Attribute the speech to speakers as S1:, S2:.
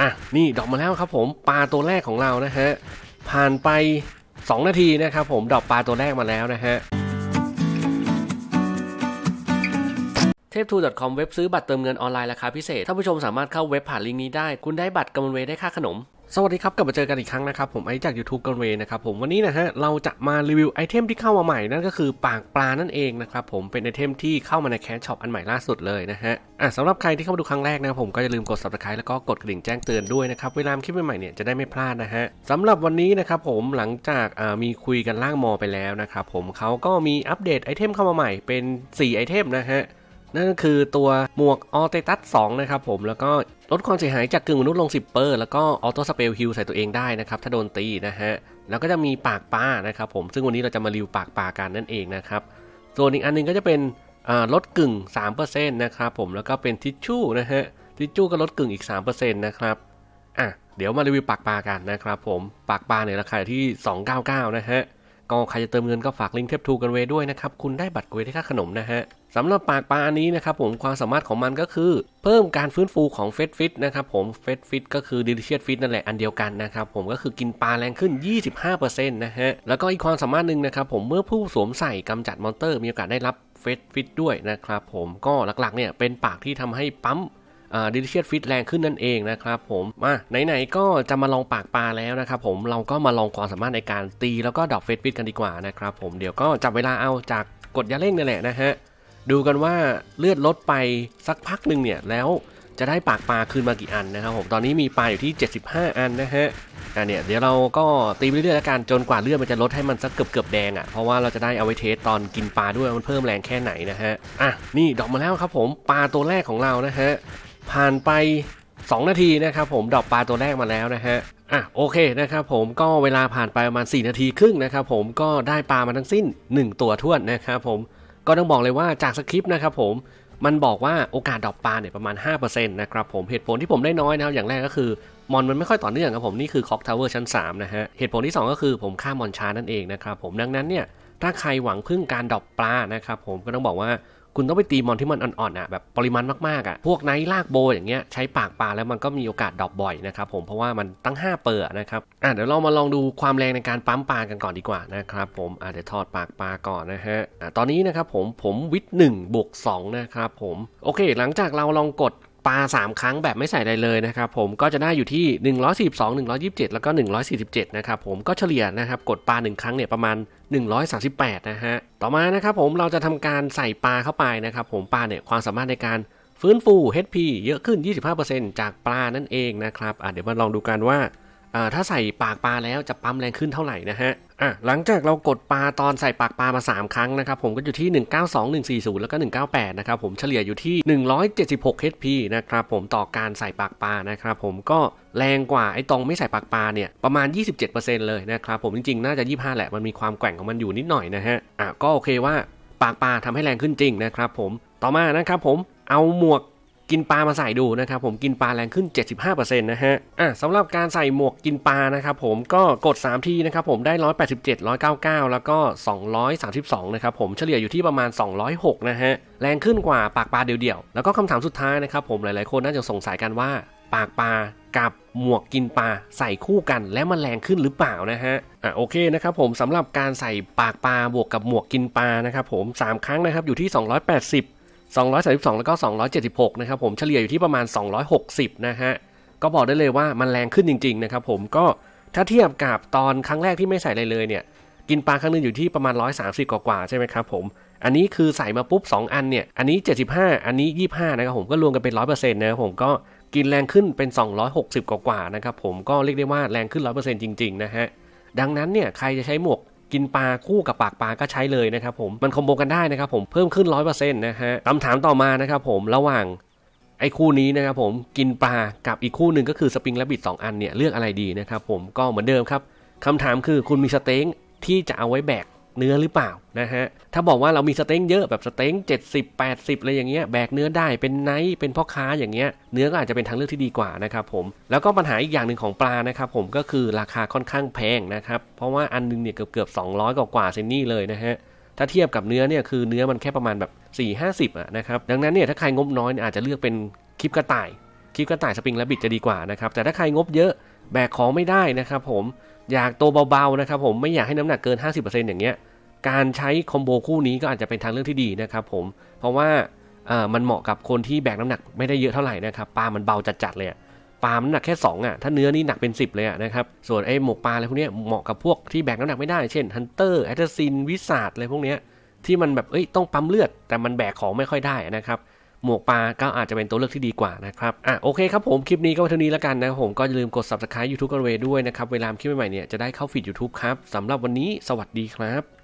S1: อะนี่ดอกมาแล้วครับผมปลาตัวแรกของเรานะฮะผ่านไป 2 นาทีนะครับผมดอกปลาตัวแรกมาแล้วนะฮะเทพทู .com เว็บซื้อบัตรเติมเงินออนไลน์ราคาพิเศษท่านผู้ชมสามารถเข้าเว็บผ่านลิงก์นี้ได้ คุณได้บัตรกำมะเวได้ค่าขนม สวัสดีครับ กลับมาเจอกันอีกครั้งนะครับ ผมไอจาก YouTube กันเวนะครับผมวันนี้นะฮะเราจะมารีวิวไอเทมที่เข้ามาใหม่นั่นก็คือปากปลานั่นเองนะครับผมเป็นไอเทมที่เข้ามาในแคชช็อปอันใหม่ล่าสุดเลยนะฮะอะสำหรับใครที่เข้ามาดูครั้งแรกนะผมก็อย่าลืมกด subscribe แล้วก็กดกระดิ่งแจ้งเตือนด้วยนะครับ เวลาคลิปใหม่ๆเนี่ยจะได้ไม่พลาดนะฮะสำหรับวันนี้นะครับผมหลังจากมีคุยกันล่างมอไปแล้วนะครับผมเขาก็มีอัปเดตไอเทมเข้ามาใหม่เป็น 4 ไอเทมนะฮะ นั่นก็คือตัวหมวกออเตตัส2นะครับผมแล้วก็ลดความเสียหายจากกึ่งมนุษย์ลง 10เปอร์แล้วก็ออโต้สเปลฮิลใส่ตัวเองได้นะครับ ถ้าโดนตีนะฮะ แล้วก็จะมีปากปลานะครับผมซึ่งวันนี้เราจะมารีวิวปากปลากันนั่นเองนะครับส่วนอีกอันหนึงก็จะเป็นลดกึ่ง3%นะครับผมแล้วก็เป็นทิชชู่นะฮะทิชชู่ก็ลดกึ่งอีก3%นะครับอะเดี๋ยวมารีวิวปากปลากันนะครับผมปากปลาเนี่ยราคาอยู่ที่ 299 นะฮะ ก็ใครจะเติมเงินก็ฝากลิงก์เทปทูกันเวด้วยนะครับ คุณได้บัตรเวได้ค่าขนมนะฮะสำหรับปากปลาอันนี้นะครับผมความสามารถของมันก็คือ เพิ่มการฟื้นฟูของเฟสฟิตนะครับผมเฟสฟิตก็คือดิลิเชีย f ฟิตนั่นแหละอันเดียวกันนะครับผมก็คือกินปลาแรงขึ้น 25%นะฮะแล้วก็อีกความสามารถหนึ่งนะครับผมเมื่อผู้สวมใส่กำจัดมอนเตอร์ มีโอกาสได้รับเฟสฟิตด้วยนะครับผมก็หลักๆเนี่ยเป็นปากที่ทำให้ปั๊ม ดิลิเชีย f ฟิตแรงขึ้นนั่นเองนะครับผมมาไหนๆก็จะมาลองปากปลาแล้วนะครับผมเราก็มาลองความสามารถในการตีแล้วก็ดอกเฟสฟิตกันดีกว่านะครับผมเดี๋ยวก็จับเวลาเอาจากกดยาเร่งนี่แหละนะฮะดูกันว่าเลือดลดไปสักพักหนึ่งเนี่ยแล้วจะได้ปากปลาคืนมากี่อันนะครับผมตอนนี้มีปลาอยู่ที่ 75 อันนะฮะอะเนี่ยเดี๋ยวเราก็ตีไปเรื่อยๆแล้วกันจนกว่าเลือดมันจะลดให้มันสักเกือบๆแดงอะ่ะเพราะว่าเราจะได้เอาไว้เทสตอนกินปลาด้วยมันเพิ่มแรงแค่ไหนนะฮะอะนี่ดอกมาแล้วครับผมปลาตัวแรกของเรานะฮะ ผ่านไป 2 นาทีนะครับผมดอกปลาตัวแรกมาแล้วนะฮะอะโอเคนะครับผมก็เวลาผ่านไปประมาณ 4 นาทีครึ่งนะครับผมก็ได้ปลามาทั้งสิ้น 1 ตัวท้วนนะครับผมก็ต้องบอกเลยว่าจากสคริปต์นะครับผมมันบอกว่าโอกาสดอกปลาเนี่ยประมาณ 5%นะครับผมเหตุผลที่ผมได้น้อยนะครับอย่างแรกก็คือมอนมันไม่ค่อยต่อเนื่องครับผมนี่คือคอกทาวเวอร์ชั้น3นะฮะเหตุผลที่ 2 ก็คือผมฆ่ามอนช้านั่นเองนะครับผมดังนั้นเนี่ยถ้าใครหวังพึ่งการดอกปลานะครับผมก็ต้องบอกว่า คุณต้องไปตีมอนที่มันอ่อนๆอะแบบปริมาณมากๆอะพวกไนท์ลากโบอย่างเงี้ยใช้ปากปลาแล้วมันก็มีโอกาสดรอปบ่อยนะครับผมเพราะว่ามันตั้ง 5 เปอร์นะครับอะเดี๋ยวเรามาลองดูความแรงในการปั๊มปลากันก่อนดีกว่านะครับผมอะเดี๋ยวถอดปากปลาก่อนนะฮะอะตอนนี้นะครับผมผมวิทย์หนึ่งบวกสองนะครับผมโอเค หลังจากเราลองกด ปลา 3 ครั้งแบบไม่ใส่อะไรเลยนะครับผมก็จะได้อยู่ที่ 142 127 แล้วก็ 147 นะครับผมก็เฉลี่ยนะครับกดปลา 1 ครั้งเนี่ยประมาณ 138 นะฮะต่อมานะครับผมเราจะทำการใส่ปลาเข้าไปนะครับผมปลาเนี่ยความสามารถในการฟื้นฟู HP เยอะขึ้น 25%จากปลานั่นเองนะครับเดี๋ยวมาลองดูกันว่า ถ้าใส่ปากปลาแล้วจะปั๊มแรงขึ้นเท่าไหร่นะฮะอะหลังจากเรากดปลาตอนใส่ปากปลามา 3 ครั้งนะครับผมก็อยู่ที่ 192 140 แล้วก็ 198 นะครับผมเฉลี่ยอยู่ที่ 176 HP นะครับผมต่อการใส่ปากปลานะครับผมก็แรงกว่าไอ้ตรงไม่ใส่ปากปลาเนี่ยประมาณ 27%เลยนะครับผมจริงๆ น่าจะ 25 แหละมันมีความแกว่งของมันอยู่นิดหน่อยนะฮะอะก็โอเคว่าปากปลาทำให้แรงขึ้นจริงนะครับผมต่อมานะครับผมเอาหมวก กินปลามาใส่ดูนะครับผมกินปลาแรงขึ้น 75%นะฮะอะสำหรับการใส่หมวกกินปลานะครับผมก็กด 3 ทีนะครับผมได้ 187 199 แล้วก็ 232 นะครับผมเฉลี่ยอยู่ที่ประมาณ 206 นะฮะแรงขึ้นกว่าปากปลาเดียวๆ แล้วก็คำถามสุดท้ายนะครับผมหลายๆคนน่าจะสงสัยกันว่าปากปลากับหมวกกินปลาใส่คู่กันแล้วมันแรงขึ้นหรือเปล่านะฮะอะโอเคนะครับผมสำหรับการใส่ปากปลาบวกกับหมวกกินปลานะครับผม 3 ครั้งนะครับอยู่ที่ 280 232 แล้วก็ 276 นะครับผมเฉลี่ยอยู่ที่ประมาณ 260 นะฮะ ก็บอกได้เลยว่ามันแรงขึ้นจริง ๆ นะครับผมก็ถ้าเทียบกับตอนครั้งแรกที่ไม่ใส่อะไรเลยเนี่ย กินปลาครั้งนึงอยู่ที่ประมาณ 130 กว่าๆใช่ไหมครับผมอันนี้คือใส่มาปุ๊บ 2 อันเนี่ย อันนี้ 75 อันนี้ 25 นะครับผมก็รวมกันเป็น 100%นะครับผมก็กินแรงขึ้นเป็น 260 กว่าๆนะครับผมก็เรียกได้ว่าแรงขึ้น 100%จริง ๆ นะฮะ ดังนั้นเนี่ยใครจะใช้หมวก กินปลาคู่กับปากปลาก็ใช้เลยนะครับผมมันคอมโบกันได้นะครับผมเพิ่มขึ้น 100%นะฮะคำถามต่อมานะครับผมระหว่างไอ้คู่นี้นะครับผมกินปลากับอีกคู่หนึ่งก็คือสปริงและบิด2อันเนี่ยเลือกอะไรดีนะครับผมก็เหมือนเดิมครับคำถามคือคุณมีสเต็งที่จะเอาไว้แบก เนื้อหรือเปล่านะฮะ ถ้าบอกว่าเรามีสเต็งเยอะแบบสเต็ง70 80อะไรอย่างเงี้ยแบกเนื้อได้เป็นไนท์เป็นพ่อค้าอย่างเงี้ยเนื้อก็อาจจะเป็นทางเลือกที่ดีกว่านะครับผมแล้วก็ปัญหาอีกอย่างหนึ่งของปลานะครับผมก็คือราคาค่อนข้างแพงนะครับเพราะว่าอันนึงเนี่ยเกือบเกือบ200กว่ากว่าเซนนี่เลยนะฮะถ้าเทียบกับเนื้อเนี่ยคือเนื้อมันแค่ประมาณแบบ4 50อะนะครับดังนั้นเนี่ยถ้าใครงบน้อยยอาจจะเลือกเป็นคลิปกระต่ายคลิปกระต่ายสปริงและบิดจะดีกว่านะครับแต่ถ้าใครงบเยอะแบกของไม่ได้นะครับผม อยากตัวเบาๆนะครับผมไม่อยากให้น้ำหนักเกิน 50%อย่างเงี้ยการใช้คอมโบคู่นี้ก็อาจจะเป็นทางเลือกที่ดีนะครับผมเพราะว่าเออมันเหมาะกับคนที่แบกน้ำหนักไม่ได้เยอะเท่าไหร่นะครับปลามันเบาจัดๆเลยปลามันหนักแค่ 2อะถ้าเนื้อนี่หนักเป็น 10 เลยอะนะครับส่วนไอ้หมกปลาอะไรพวกนี้เหมาะกับพวกที่แบกน้ำหนักไม่ได้เช่นฮันเตอร์แอตซินวิสาดอะไรพวกนี้ที่มันแบบเอ้ยต้องปั๊มเลือดแต่มันแบกของไม่ค่อยได้นะครับ หมวกปลาก็อาจจะเป็นตัวเลือกที่ดีกว่านะครับอะโอเคครับผมคลิปนี้ก็เท่านี้แล้วกันนะครับผมก็อย่าลืมกด subscribe YouTube กันเวด้วยนะครับเวลาคลิปใหม่ๆเนี่ยจะได้เข้าฟีด YouTube ครับสำหรับวันนี้สวัสดีครับ